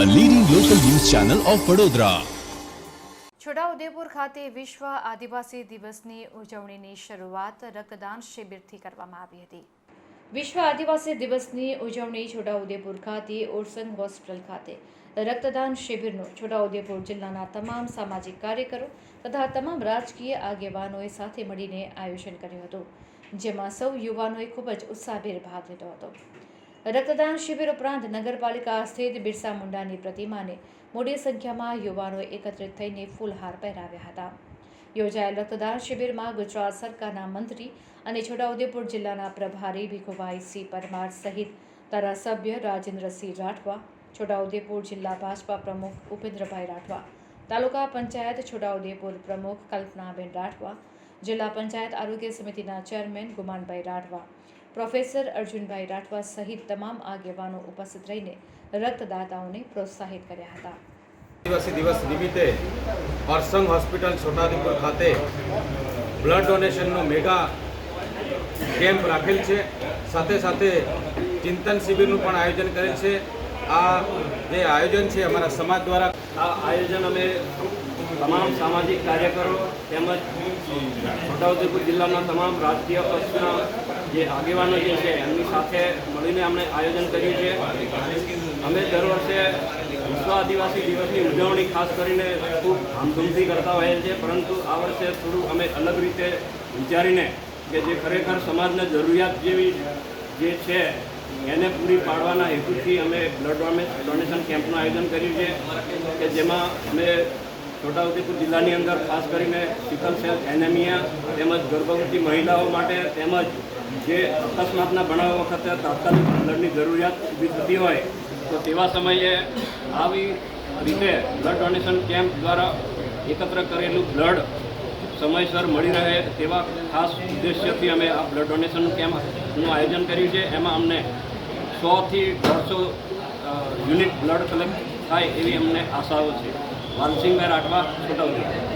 Channel of Vadodara Chhota Udepur ખાતે વિશ્વ આદિવાસી દિવસની ઉજવણીની શરૂઆત રક્તદાન શિબિરથી કરવામાં આવી હતી. વિશ્વ આદિવાસી દિવસની ઉજવણી છોટાઉદેપુર ખાતે ઓરસંગ હોસ્પિટલ ખાતે. રક્તદાન શિબિરનું છોટાઉદેપુર જિલ્લાના તમામ સામાજિક કાર્યકરો તથા તમામ રાજકીય આગેવાનોએ સાથે મળીને આયોજન કર્યું હતું જેમાં સૌ યુવાનોએ ખૂબ જ ઉત્સાહભેર ભાગ લીધો હતો. રક્તદાન શિબિર ઉપરાંત નગરપાલિકા સ્થિત બિરસા મુંડાની પ્રતિમાને મોટી સંખ્યામાં યુવાનોએ એકત્રિત થઈને ફૂલહાર પહેરાવ્યા હતા. યોજાયેલ રક્તદાન શિબિરમાં ગુજરાત સરકારના મંત્રી અને છોટાઉદેપુર જિલ્લાના પ્રભારી ભીખુભાઈ સી પરમાર સહિત ધારાસભ્ય રાજેન્દ્રસિંહ રાઠવા, છોટાઉદેપુર જિલ્લા ભાજપા પ્રમુખ ઉપેન્દ્રભાઈ રાઠવા, તાલુકા પંચાયત છોટાઉદેપુર પ્રમુખ કલ્પનાબેન રાઠવા, જિલ્લા પંચાયત આરોગ્ય સમિતિના ચેરમેન ગુમાનભાઈ રાઠવા પ્રોફેસર અર્જુનભાઈ રાઠવા સહિત તમામ આગેવાનો ઉપસ્થિત રહીને રક્તદાતાઓને પ્રોત્સાહિત કર્યા હતા. આદિવાસી દિવસ નિમિત્તે હરસંગ હોસ્પિટલ છોટાઉદેપુર ખાતે બ્લડ ડોનેશનનો મેગા કેમ્પ રાખેલ છે. સાથે સાથે ચિંતન શિબિરનું પણ આયોજન કરેલ છે. આ જે આયોજન છે અમારા સમાજ દ્વારા આ આયોજન અમે તમામ સામાજિક કાર્યકરો તેમજ છોટાઉદેપુર જિલ્લાના તમામ રાજકીય પક્ષના જે આગેવાનો જે છે, એમની સાથે મળીને અમે આયોજન કર્યું છે. અમે દર વર્ષે વિશ્વ આદિવાસી દિવસની ઉજવણી ખાસ કરીને ખૂબ ધામધૂમથી કરતા હોઈએ છીએ, પરંતુ આ વર્ષે થોડું અમે અલગ રીતે વિચારીને કે જે ખરેખર સમાજને જરૂરિયાત જેવી જે છે, એને પૂરી પાડવાના હેતુથી અમે બ્લડ ડોનેશન કેમ્પનું આયોજન કર્યું છે, કે જેમાં અમે છોટાઉદેપુર જિલ્લાની અંદર ખાસ કરીને સિકલ સેલ, એનેમિયા તેમજ ગર્ભવતી મહિલાઓ માટે તેમજ જે અકસ્માતના બનાવ વખતે તાત્કાલિક બ્લડની જરૂરિયાત ઊભી થતી હોય, તો તેવા સમયે આવી રીતે બ્લડ ડોનેશન કેમ્પ દ્વારા એકત્ર કરેલું બ્લડ સમયસર મળી રહે તેવા ખાસ ઉદ્દેશ્યથી અમે આ બ્લડ ડોનેશન કેમ્પનું આયોજન કર્યું છે. એમાં અમને સોથી દોઢસો યુનિટ બ્લડ કલેક્ટ થાય એવી અમને આશાઓ છે. વાલસિંહભાઈ રાઠવા છોટાઉદેપુર.